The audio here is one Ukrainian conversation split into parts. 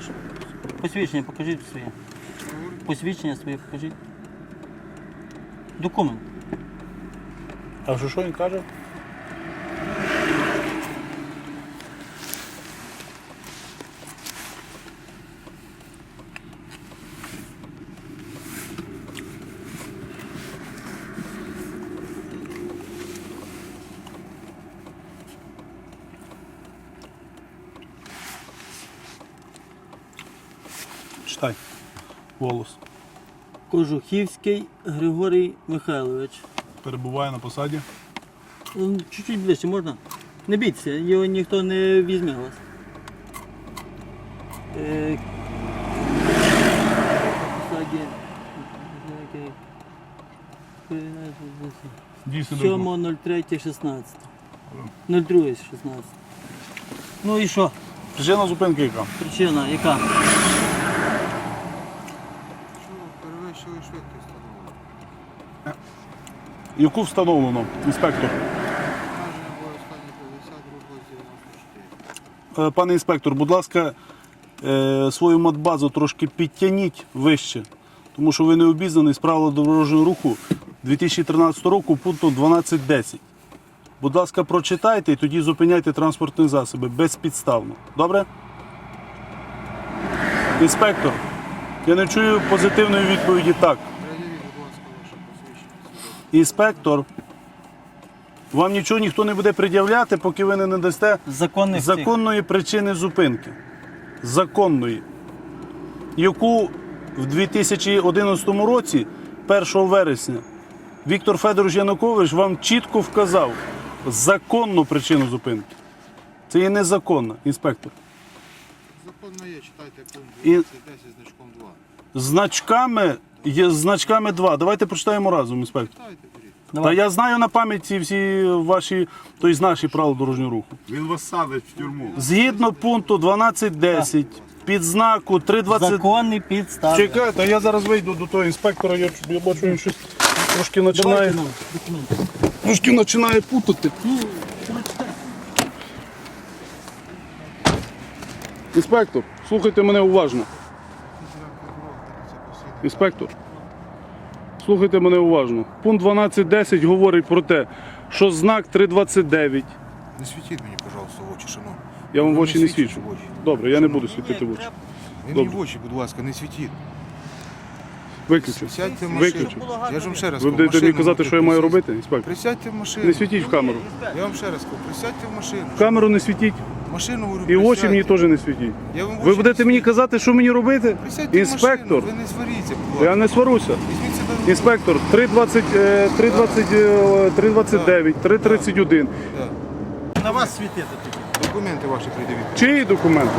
Швидкості. Посвідчення покажіть своє. Посвідчення своє покажіть. Документ. А що, що він каже? Читай. Голос. Кожухівський Григорій Михайлович. Перебуває на посаді. Чуть-чуть ближче можна? Не бійтеся, його ніхто не візьме вас. Е, посаді. Дійсно 7.03.16. 02.16. Ну і що? Причина зупинки яка? Причина яка? Що перевищили швидкість встановлено? Яку встановлено, інспектор? Обмеження було останні 50, рухлось 94. Е, Пане інспектор, будь ласка, е, свою матбазу трошки підтягніть вище, тому що ви не обізнаний з правил дорожнього руху 2013 року пункту 12.10. Будь ласка, прочитайте і тоді зупиняйте транспортні засоби безпідставно. Добре? Інспектор, я не чую позитивної відповіді так. Передивіть, будь ласка, ваше посвідчення. Інспектор, вам нічого ніхто не буде пред'являти, поки ви не надасте Законних цих. законної причини зупинки. Законної. Яку в 2011 році, 1 вересня, Віктор Федорович Янукович вам чітко вказав законну причину зупинки. Це є незаконна, інспектор. Законно є, читайте пункт І- 12.10 значком 2. Значками є значками 2. Давайте прочитаємо разом, інспектор. Та я знаю на пам'яті всі ваші, тобто наші правила дорожнього руху. Він вас садить в тюрму. Згідно пункту 12.10, під знаку 320... Законні підстави. Чекайте, а я зараз вийду до того інспектора, я, я бачу, він щось трошки починає, Давайте трошки починає путати. Ну. Інспектор, слухайте мене уважно. Інспектор, слухайте мене уважно. Пункт 12.10 говорить про те, що знак 329. Не світіть мені, пожалуйста, в очі, шановні. Я вам в очі не свічу. Добре, я не буду світити в очі. Ви мені в очі, будь ласка, не світіть. Виключу. Сядьте в машину. Виключу. Я ж вам ще раз Ви кажу, будете мені машину казати, що я маю робити, інспектор? Присядьте в машину. Не світіть в камеру. Я вам ще раз кажу, присядьте в машину. В камеру не світіть. Машину говорю, І очі присядьте. мені теж не світіть. Я вам Ви очі будете не мені світю. казати, що мені робити? Присядьте в Інспектор, машину, ви не сваріться, будь я ласка. не сварюся. Візьміть себе в руки. Інспектор, 320, е, 320, е, 329, 331. Да. На вас світити тільки. Документи ваші придивіть. Чиї документи?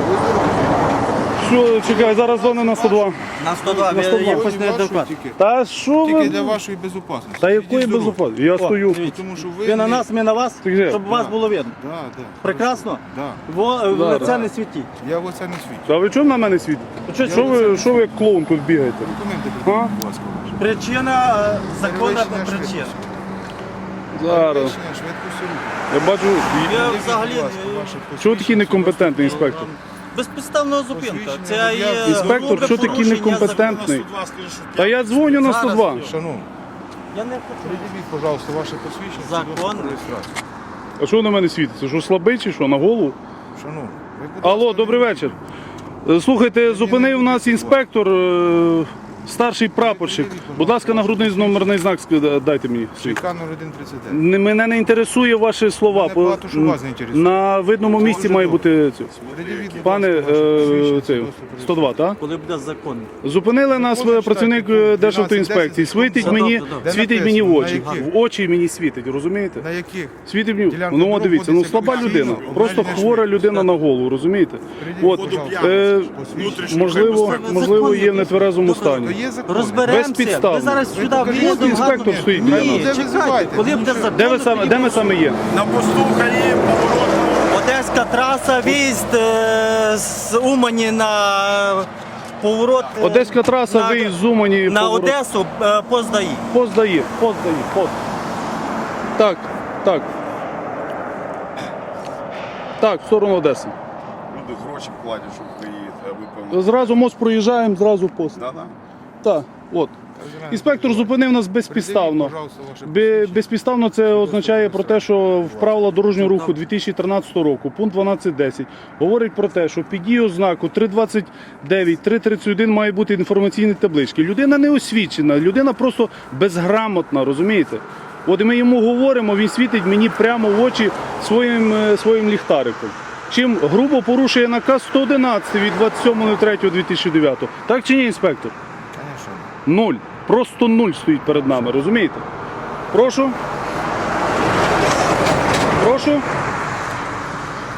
Що, чекай, зараз зони на 102. На 102, На 102. якось неадекватно. Та що Тільки ви? для вашої безопасності. Та якої безопасності? Я стою. Тому що ви... Ви на не- нас, ми на вас, Ти де? щоб вас було видно. Да, да. Прекрасно? Да. Во, в Да, лице да. не світіть. Я в оце не свідчу. А ви чому на мене світите? Що, Що ви, що ви як клоун тут бігаєте? Документи А? будь ласка, ваші. Причина, е, законна Перевищення причина. швидкості. Зараз. Перевищення швидкості руху. Я бачу. Я взагалі будь ласка, ваше Чого такий некомпетентний інспектор? Безпідставна зупинка. Це є. Інспектор, що такий некомпетентний? Та я дзвоню на Зараз. 102. Шановні, Я не хочу. придивіть, пожалуйста, ваше посвідчення. Закон. свідоцтво про реєстрацію. А що на мене світиться? Що слабий чи що? На голову? Шановні, ви, будь Алло, добрий вечір. Е, Слухайте, зупинив нас інспектор, е, старший прапорщик. Будь ласка, нагрудний номерний знак ск- дайте мені. свій. ЧК 0139. Не- Мене не інтересує ваші слова. Мене багато що вас не інтересує. На видному Це місці має бути це. Придивіть, будь Пане ласка, ваше е, посвідчення, цей, свідоцтво про 102, так? Коли буде закон. Зупинили нас е, працівник е, Державтоінспекції. Світить мені, світить мені в очі. написано? В очі мені світить, розумієте? На яких? Світить мені. Ділянка Ну, дорог дивіться, ну слаба людина. Просто хвора людина на голову, розумієте? Придивіть, От, е, посвідчення. можливо, можливо, є в нетверезому стані. Є закон. Розберемося. Безпідставно. Ви зараз сюди покажіть, в'їздом інспектор гарно- стоїть, Ні. Де чекайте, визиваєте? коли буде закон. Де ви саме, де ми саме є? На посту Каї поворотному. Одеська траса, виїзд е, з Умані на поворот. е, Одеська траса, на- виїзд з Умані. На поворот. Одесу е, поздаї. Пост дає, пост дає, пост. Так, так. Так, в сторону Одеси. Люди гроші платять, щоб приїхати, а ви певно. Зразу мост проїжджаємо, зразу пост. Да-да. Так, от. Інспектор зупинив нас безпідставно. Бе- Безпідставно це означає про те, що в правила дорожнього руху 2013 року, пункт 12.10, говорить про те, що під дію знаку 329, 331 має бути інформаційні таблички. Людина не освічена, людина просто безграмотна, розумієте? От і ми йому говоримо, він світить мені прямо в очі своїм, е, своїм ліхтариком. Чим грубо порушує наказ 111 від 27.03.2009. Так чи ні, інспектор? Нуль. Просто нуль стоїть перед нами, розумієте? Прошу. Прошу.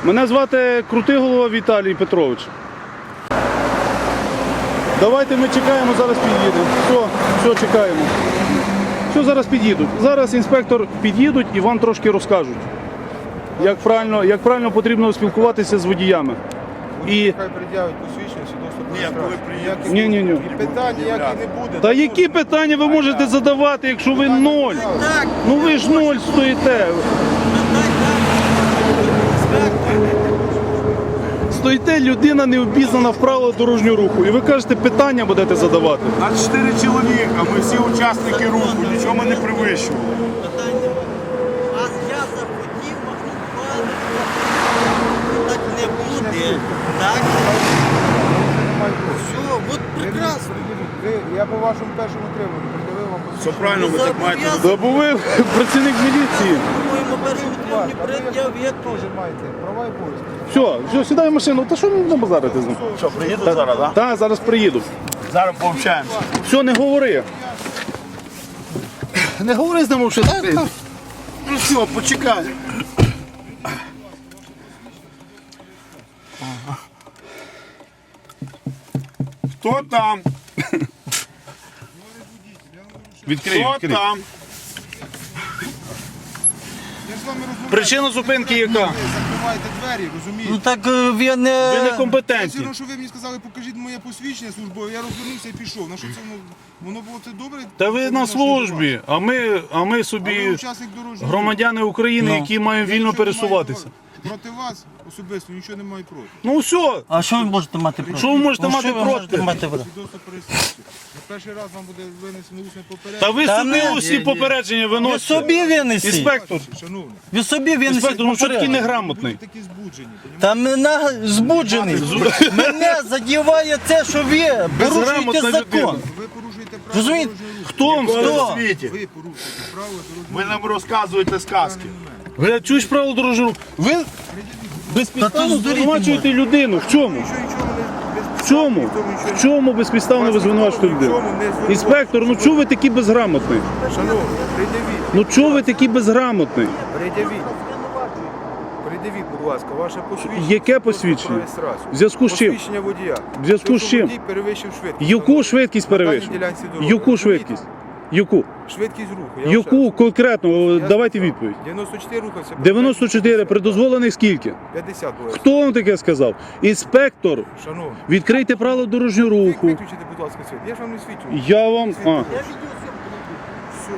Мене звати Крутиголова Віталій Петрович. Давайте ми чекаємо, зараз під'їдемо. Все, все, чекаємо. Все, зараз під'їдуть. Зараз інспектор під'їдуть і вам трошки розкажуть, як правильно, як правильно потрібно спілкуватися з водіями. І Хай пред'явить посвідчення, Ні, коли реєстрацію. Ні-ні-ні. І питань ніяких не буде. Та які питання ви можете задавати, якщо ви ноль? Так, Ну ви ж ноль стоїте. Стоїте, людина не обізнана в правилах дорожнього руху. І ви кажете, питання будете задавати. Нас чотири чоловіка, ми всі учасники руху, нічого ми не перевищували. питання. А я захотів. Так не буде. Так? Все, от прекрасно. Ви- Я по вашому першому требуванню придивив вам Все правильно, ви так маєте. Та бо ви працівник міліції. Моєму першому требуванню Ви пред'явити. теж маєте права і обов'язки. Все, все, сідай в машину. Та що мені базарити з ним? Що, приїду зараз, так? Так, зараз приїду. Зараз пообщаємося. Все, не говори. Не говори з ним, що ти. Ну все, почекай. Хто там? Відкрий, Хто відкрий. там? Я з вами розмовляю. Причина зупинки яка? Ви закриваєте двері, розумієте? Ну так е, ви не... Ви не Все компетентні. одно, що ви мені сказали, покажіть моє посвідчення службове, я розвернувся і пішов. На що це воно, воно було це добре? Та ви на службі, а ми, а ми А ви собі учасник дорожнього. громадяни України, Ну. які маємо вільно пересуватися. Проти вас особисто нічого не маю проти. Ну все, А що ви можете мати проти? Що ви можете Ну, мати що ви проти? можете мати проти? Свідоцтво про. На перший раз вам буде винесено усне та попередження. ви Та собі не. усі Ні, ні. попередження Ви виносите. собі винесіть. Інспектор, Шановні, Ви собі винесіть. інспектор, ну що такий попередньо. неграмотний? будьте такі збуджені. понімаєте? Та мене збуджений. Мене задіває те, що ви порушуєте Безграмотна закон. людина. Ви порушуєте право Розумієте? дорожнього руху. Хто вам Хто світі? Ви порушуєте право дорожнього Ви нам розказуєте сказки. Ви чуєш правила дорожнього руху? Ви безпідставно звинувачуєте людину. В чому? В чому? В чому безпідставно ви звинувачуєте людину? Інспектор, ну чого ви такий безграмотний? Придивіть, Ну чого ви такий безграмотний? придивіть. Придивіть, будь ласка, ваше посвідчення. Яке посвідчення? В зв'язку з чим? Посвідчення водія. В зв'язку з чим? Водій перевищив швидкість. Яку швидкість перевищив? Яку швидкість? Яку? Швидкість руху. я Яку раз. конкретно? Я Давайте сказав. відповідь. 94 рухався. 94 при дозволених скільки? 50 було. Хто вам таке сказав? Інспектор, Шановні. відкрийте правила дорожнього Ви руху. Виключите, будь ласка, світ. Я ж вам не свідчу. Я вам. А. Все. Все.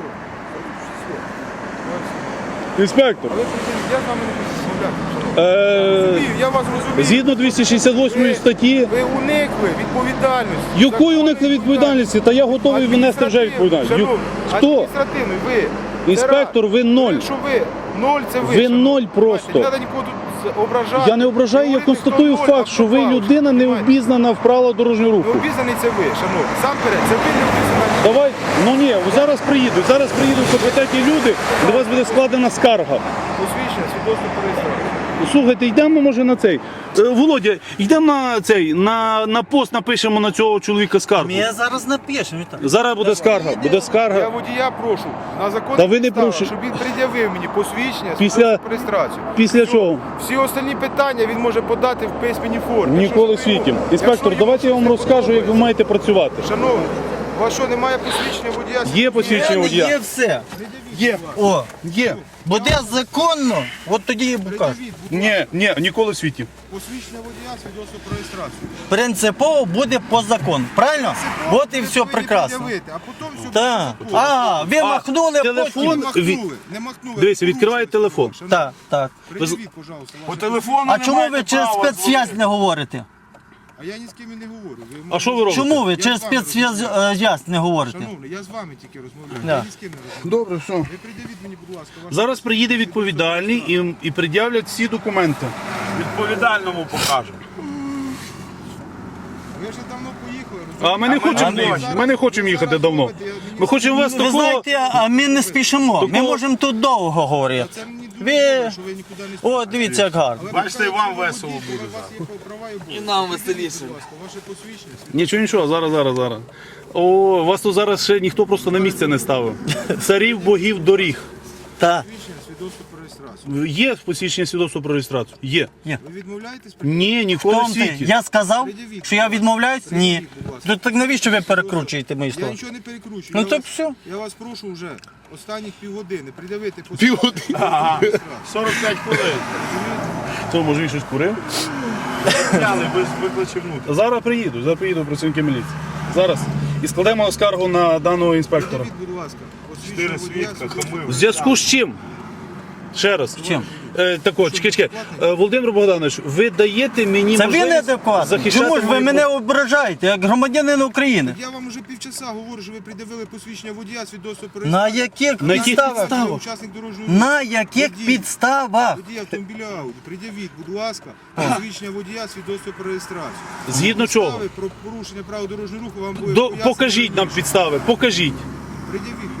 Інспектор, А ви придивіть, я з вами не розмовляти. шановні. Е, Розумію, Я вас розумію. згідно 268 статті, Ви уникли відповідальності. якої уникли відповідальності, та я готовий винести вже відповідальність. Ю- Хто? Адміністративний, ви. Інспектор, ви ноль. Якщо ви ноль, це ви. Ви шановні. ноль просто. Не треба нікого тут ображати. Я не ображаю, я Говорити, констатую хто ноль, факт, а що хто ви людина не обізнана в правила дорожнього Не руху. обізнаний це ви, шановні. Сам перед, це ви не обізнані. Давай, ну ні, зараз приїдуть. Зараз приїдуть компетентні люди, до вас буде складена скарга. Посвідчення, свідоцтво про реєстрацію. Слухайте, йдемо може на цей. Е, Володя, йдемо на цей, на, на пост напишемо на цього чоловіка скаргу. Ми зараз напишемо. Віталій. Зараз буде скарга, буде Я скарга. водія прошу на законні Та ви не прошу. щоб він пред'явив мені посвідчення, Після- про реєстрацію. Після Все. чого? Всі остальні питання він може подати в письменній формі. Ніколи в Якщо світі. йому- Інспектор, давайте я вам розкажу, як ви подобається. маєте працювати. Шановні, У вас що, немає посвідчення водія? Є посвідчення водія. є все. Є, О, є. Буде законно, от тоді і покажу. Ні, ні, ніколи в світі. Посвідчення водія, свідоцтво про реєстрацію. Принципово буде по закону. Правильно? От і все прекрасно. А потім все Так. А, ви махнули телефон? Потім. махнули, не махнули. Дивіться, відкриває телефон. Так, так. Придивіть, пожалуйста, По телефону А чому ви через спецсвязь не говорите? А я ні з ким і не говорю. Ви А що ви робите? Чому ви Я через з вами спецсвязь не говорите? Шановний, я з вами тільки розмовляю. Да. Я ні з ким не розмовляю. Добре, все. Ви придивіть мені, будь ласка, ваше Зараз приїде відповідальний і, і пред'являть всі документи. Відповідальному покажемо. Ви вже давно поїхали, А ми не хочемо, ми- ми не хочемо їхати давно. Ми хочемо вас Ви такого. знаєте, а ми не спішимо. Ми Такого- можемо тут довго говорити. Це мені що ви нікуди не О, дивіться, як гарно. Бачите, і вам весело буде і нам веселіше. Ваше посвідчення. Нічого, нічого, зараз, зараз, зараз. О, вас тут зараз ще ніхто просто на місце не ставив. Царів, богів, доріг. Так. Свідоцтво про реєстрацію. Є посвідчення свідоцтва про реєстрацію? Є. Ви відмовляєтесь? Ні, ніколи в ти, світі. Я сказав, що я відмовляюсь? Ні. Ну так навіщо ви перекручуєте мої Я слова? нічого не перекручую. Ну я так вас, все. Я вас прошу вже останніх півгодини придивити Півгодини. Ага. 45 хвилин. Що, може він щось курив? П'яний без викличе внутрі. Зараз приїду, зараз приїду працівники міліції. Зараз. І складемо скаргу на даного інспектора. Будь ласка. Чотири свідка, В зв'язку з чим? Ще раз. Чим? Е, тако, чекай, чекай. Е, Володимир Богданович, ви даєте мені Це ви можливість неадекватний. захищати Чому ж ви мої мене ображаєте, як громадянин України? Я вам уже півчаса говорю, що ви придивили посвідчення водія, свідоцтво про На яких На яких підставах? підставах? Учасник дорожнього руху. На яких Водій. підставах? Водій автомобіля Ауді. Придивіть, будь ласка, посвідчення водія, свідоцтво про реєстрацію. Згідно чого? Підстави про порушення правил дорожнього руху вам буде До, пояснено покажіть нам підстави, покажіть.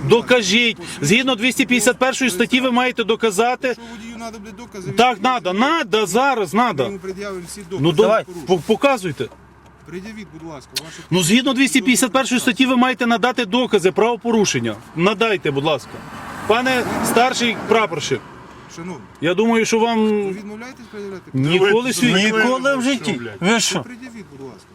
Докажіть. Згідно 251 статті ви маєте доказати. Якщо водію треба буде докази, Так, надо, надо, зараз, надо. йому пред'явимо всі докази. Ну, Давай. по- показуйте. Придивіть, будь ласка, ваше Ну, згідно 251 статті ви маєте надати докази правопорушення. Надайте, будь ласка. Пане старший прапорщик, Шановні, я думаю, що вам ви відмовляєтесь пред'являти? ніколи світ. Ніколи в житті. Ви що? Придивіть, будь ласка.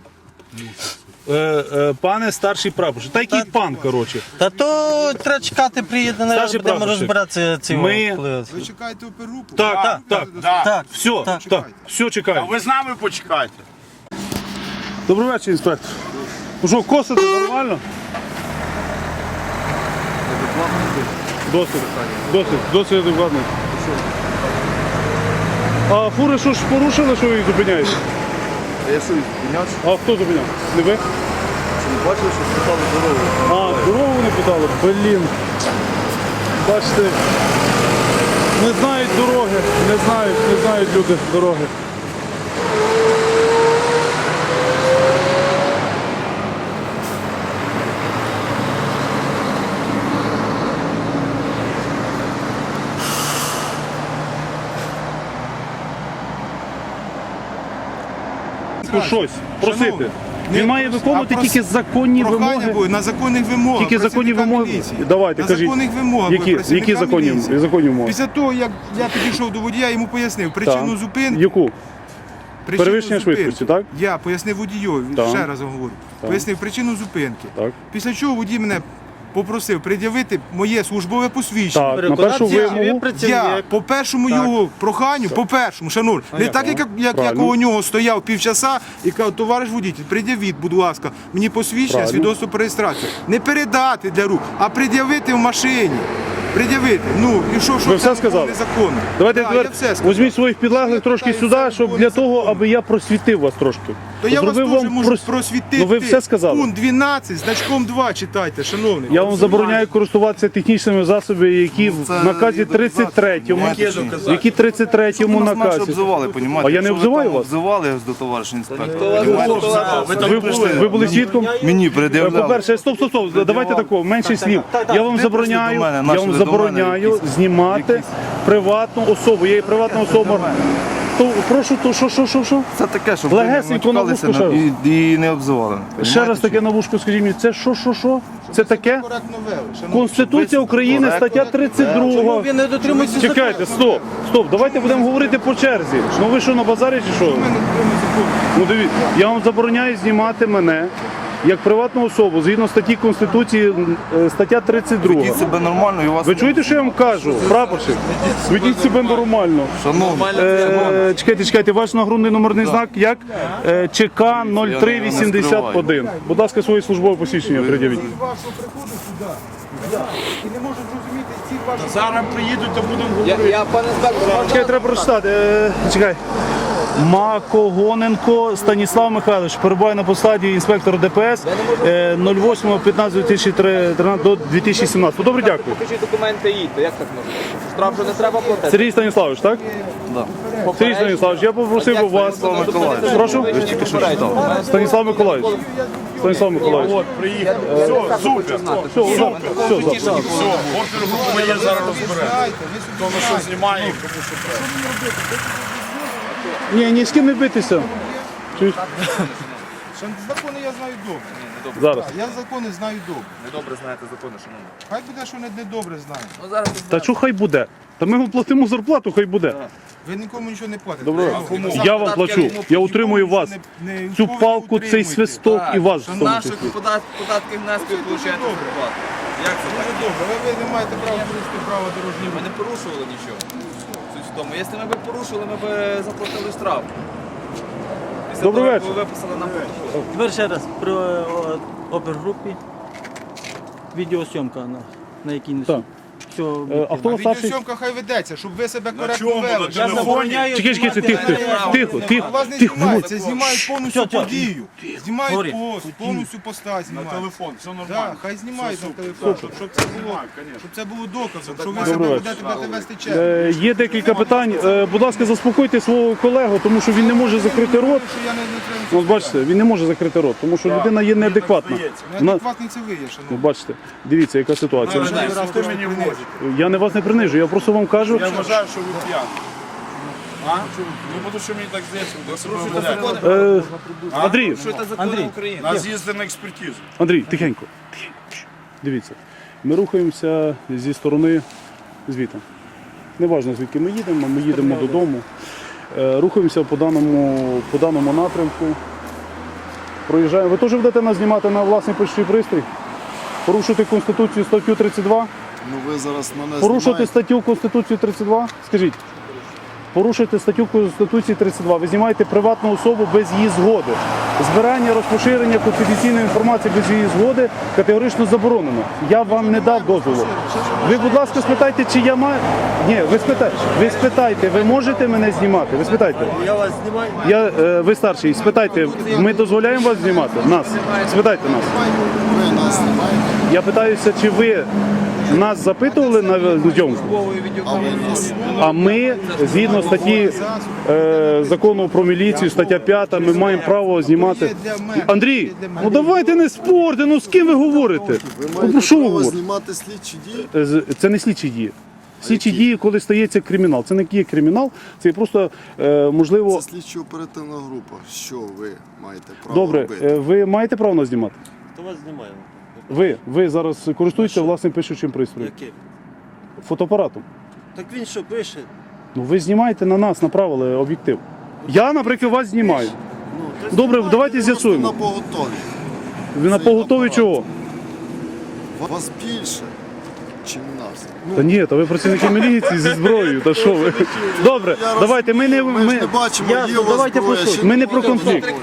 Е, е, пане старший прапорщик. Та який пан, коротше. Та то треба чекати, приїде, наверное, Старший будемо прапорщик. розбиратися ці Ми- Ви чекаєте оперу? Так, так, так. Да. Так, Все, Так. так, все, А чекаю. ви з нами почекайте. Добрий вечір, інспектор. Ну що, косите нормально? Досить, досить, досить адекватно. А фури що ж порушили, що ви їх зупиняєте? Я що, піднявся? А хто зупиняв? Не ви? Чи бачили, що спитали дорогу? А, дорогу не питали? Блін. Бачите, не знають дороги, не знають, не знають люди дороги. Ну, щось просити. Він має виконувати тільки законні вимоги. буде на законних вимогах. Тільки законні вимоги. Давайте, на кажіть. законних вимогах. Які, працівника які законні, міліції. законні вимоги? Після того, як я підійшов до водія, йому пояснив причину Так. зупинки. Яку? причину Перевищення зупинки. швидкості, так? Я пояснив водію, Так. ще раз говорю. Пояснив причину зупинки. Так. Після чого водій мене попросив пред'явити моє службове посвідчення. Так, на першу Переконатися, що ви вимогу. працівник. Я по першому його проханню, по першому, шановні, не так, як, як я Правильно. коло нього стояв півчаса і казав, товариш водитель, пред'явіть, будь ласка, мені посвідчення, Правильно. свідоцтво про реєстрацію. Не передати для рук, а пред'явити в машині. Пред'явити. Ну, і що, що Ви це сказали? незаконно. Давайте Так, тепер я все сказав. візьміть своїх підлеглих трошки питаю, сюди, щоб для незаконно. того, аби я просвітив вас трошки. То я вас Зробив вам можу прос- просвітити. Ну ви все сказали. Пункт 12, значком 2 читайте, шановний. Я вам забороняю користуватися технічними засобами, які в це наказі 33-му, Які доказати? які 33-му нас менше наказі. обзивали, понімаєте? А я не Якщо ви обзиваю там вас? Обзивали до товариша інспектора. понімаєте? Ви Ви, там ви, були свідком? Мені пред'являли. По-перше, стоп, стоп, стоп, давайте такого, менше слів. Я вам забороняю, прийшли до мене, я нашли вам забороняю якісь- знімати приватну особу. Я є приватна особа. То, прошу, то що, що, що, що? Це таке, щоб Легесенько ви не на матюкалися вушку ще на- і, і не обзивали. Ще раз таке на вушку, скажіть мені, це що, що, що? Це таке? Коректно вели, шановний. Конституція України, стаття 32. Ви не дотримуєтеся Чекайте, стоп, стоп, давайте будемо говорити по черзі. Ну ви що на базарі чи що? Ми не дотримуємося закону. Ну дивіться, я вам забороняю знімати мене як приватну особу згідно статті Конституції, е, стаття 32. Ведіть себе нормально і у вас Ви чуєте, що я вам кажу? Прапорщик, ведіть себе нормально. шановні. Е, чекайте, чекайте, ваш нагрудний номерний знак як? Е, ЧК 0381. Будь ласка, своє службове посвідчення пред'явіть. Вашого приходу сюди. сюди. І не можу зрозуміти ціль вашого Зараз приїдуть, то будемо Я, говорити. я пане інспектор, Чекай, треба прочитати. Е, чекай. Макогоненко Станіслав Михайлович перебуває на посаді інспектора ДПС е, 08.15.2013 до 2017. Добре, дякую. покажіть документи і їдьте. Як так можна? Штраф вже не треба платити. Сергій Станіславович, так? Сергій Станіславович, я попросив би вас. Прошу? Ви тільки що читали. Станіслав Миколаївич. Станіслав Миколаївич. От, приїхали. Все, супер. Все, все, все, все. Все, опір моє зараз розбере. Хто на що знімає, кому що треба. Ні, ні з ким не битися. Чуєш? Що закони я знаю добре. Зараз. Я закони знаю добре. Недобре знаєте закони, шановні. Хай буде, що не, не добре знаю. Ну зараз Та що хай буде? Та ми вам платимо зарплату, хай буде. Ви нікому нічого не платите. Добре. Ви Я вам плачу. Я утримую вас. не- не- Цю палку, цей утримуєте. свисток і вас в тому наших числі. подат- податків внесків получаєте зарплату. Як це так? Дуже добре. Ви, ви не маєте права порушити право дорожнього Ми не порушували нічого. Тому. Якщо ми б порушили, ми б заплатили штраф. Після Добрий того, як вечір. Ви виписали нам протокол. Тепер ще раз при е, опергрупі. Відеосйомка на, на якій не. Так. Все, Е, А хто старший? відеосйомка хай ведеться, щоб ви себе коректно чому? вели. Я телефоні? забороняю. Чекай, чекай, тихо, знімати тихо, тихо, тихо, Вас не тихо, знімають, це знімають повністю подію. Знімають пост, повністю поста На знімають. телефон, все Так, нормально. хай знімають на телефон, щоб це було, Знімають, щоб це було доказом, що ви себе будете вести чесно. Е, Є декілька питань. Е, Будь ласка, заспокойте свого колегу, тому що він не може закрити рот. Що я не не От бачите, він не може закрити рот, тому що людина є неадекватна. Вона, Неадекватний це ви є, ну, шановні. бачите, дивіться, яка ситуація. Ти мені возиш. Я не вас не принижу, я просто вам кажу. Я вважаю, що ви п'яні. А? Ну, тому що мені так здається, ви ведете. Е, Андрій, Що це закони Андрій. України? Нас їздить на експертизу. Андрій, тихенько. тихенько. Дивіться, ми рухаємося зі сторони звідти. Неважно, звідки ми їдемо, ми їдемо додому. Е, Рухаємося по даному, по даному напрямку. Проїжджаємо. Ви теж будете нас знімати на власний почтовий пристрій? Порушити Конституцію статтю 32? Ну ви зараз мене Порушити знімаєте. статтю Конституції 32? Скажіть. Порушити статтю Конституції 32. Ви знімаєте приватну особу без її згоди. Збирання, розпоширення конфіденційної інформації без її згоди категорично заборонено. Я вам не дав дозволу. Ви, будь ласка, спитайте, чи я маю. Ні, ви спитайте, ви спитайте, ви можете мене знімати? Ви спитайте. Я вас знімаю. Я, е, ви старший, спитайте, ми дозволяємо вас знімати? Нас. Спитайте нас. Ви нас знімаєте, Я питаюся, чи ви нас запитували на зйомку? а ми, згідно статті е, закону про міліцію, стаття 5, ми маємо право знімати. Андрій, ну давайте не спорте, ну з ким ви говорите? Ви Ну, про маєте що ви право говорите? знімати слідчі дії. Е, з- Це не слідчі дії. Слідчі дії, коли стається кримінал. Це не є кримінал, це просто е, можливо. Це слідчо оперативна група. Що ви маєте право Добре, робити? е, ви маєте право нас знімати? То вас знімаю. Ви, ви зараз користуєтеся власним пишучим пристроєм, Яким? фотоапаратом. Так він що пише? Ну ви знімаєте на нас, направили об'єктив. Я, наприклад, вас знімаю. Ну, Добре, давайте Просто з'ясуємо. на поготові. Ви на цей поготові апарат. чого? Вас більше. Та ні, та ви працівники міліції зі зброєю, та що ви? Добре, Я давайте, ми не Ми ми, не бачимо, є у вас давайте зброя, по суті. ми не про конфлікт.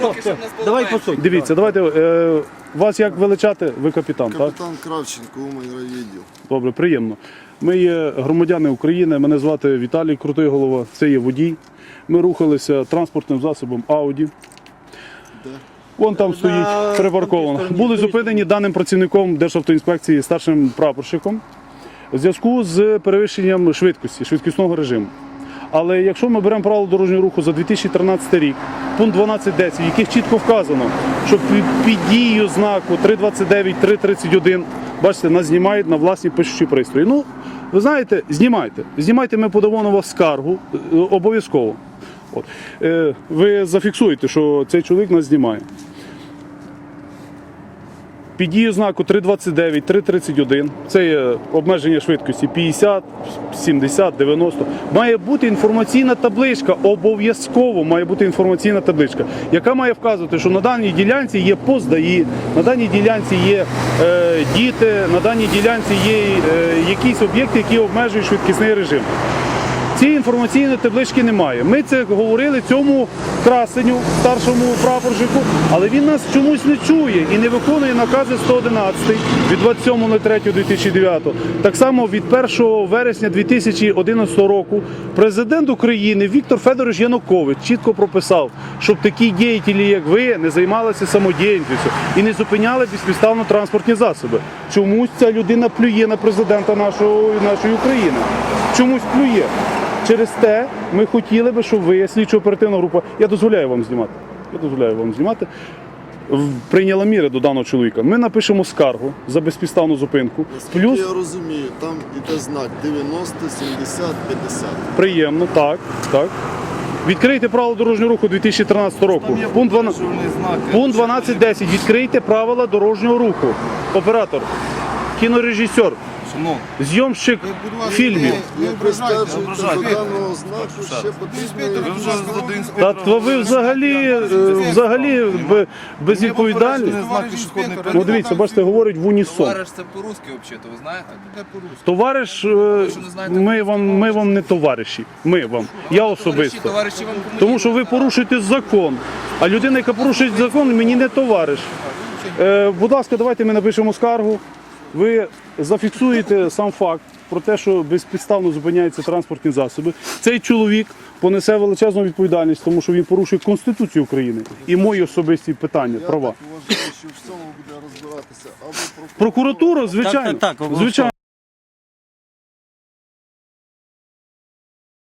Давай по суті. Дивіться, давайте е, вас як величати, ви капітан, так? Капітан Кравченко, Умань райвідділ. Добре, приємно. Ми є громадяни України. Мене звати Віталій Крутий голова. Це є водій. Ми рухалися транспортним засобом Ауді. Вон там стоїть припарковано. Були зупинені даним працівником Державтоінспекції старшим прапорщиком у зв'язку з перевищенням швидкості, швидкісного режиму. Але якщо ми беремо правила дорожнього руху за 2013 рік, пункт 12.10, в яких чітко вказано, що під, під дією знаку 329, 331, бачите, нас знімають на власні пишучі пристрої. Ну, ви знаєте, знімайте. Знімайте, ми подамо на вас скаргу е, обов'язково. От. Е, ви зафіксуєте, що цей чоловік нас знімає. Під дією знаку 329, 331, це є обмеження швидкості 50, 70, 90. Має бути інформаційна табличка, обов'язково має бути інформаційна табличка, яка має вказувати, що на даній ділянці є пост ДАІ, на даній ділянці є е, діти, на даній ділянці є е, якісь об'єкти, які обмежують швидкісний режим. Цієї інформаційної таблички немає. Ми це говорили цьому красеню, старшому прапоржику, але він нас чомусь не чує і не виконує накази 111 від 27.03.2009. Так само від 1 вересня 2011 року президент України Віктор Федорович Янукович чітко прописав, щоб такі діятелі, як ви, не займалися самодіяльністю і не зупиняли безпідставно транспортні засоби. Чомусь ця людина плює на президента нашого, нашої України. Чомусь плює. Через те ми хотіли би, щоб ви, слідчо оперативна група, я дозволяю вам знімати. Я дозволяю вам знімати. Прийняла міри до даного чоловіка. Ми напишемо скаргу за безпідставну зупинку. Наскільки Плюс я розумію, там іде знак 90, 70, 50. приємно, так, так. Відкрийте правила дорожнього руху 2013 року. Пункт 12. Пункт 12.10. Відкрийте правила дорожнього руху. Оператор, кінорежисер, зйомщик фільмів. не даного знаку, ще. Ви вже Та то ви взагалі, е, взагалі бе- безвідповідальні. Ну дивіться, бачите, говорить в унісон. Товариш це по-русски взагалі, ви знаєте? Товариш, е, ми вам, ми вам не товариші. Ми вам. Я Товариші, особисто. товариші вам Тому що ви порушуєте закон. А людина, яка порушує закон, мені не товариш. Е, будь ласка, давайте ми напишемо скаргу. Ви зафіксуєте сам факт про те, що безпідставно зупиняються транспортні засоби. Цей чоловік понесе величезну відповідальність, тому що він порушує Конституцію України і мої особисті питання, Я права. так вважаю, що в цьому буде розбиратися або прокуратура, Прокуратура, звичайно, Так, так, так, звичайно.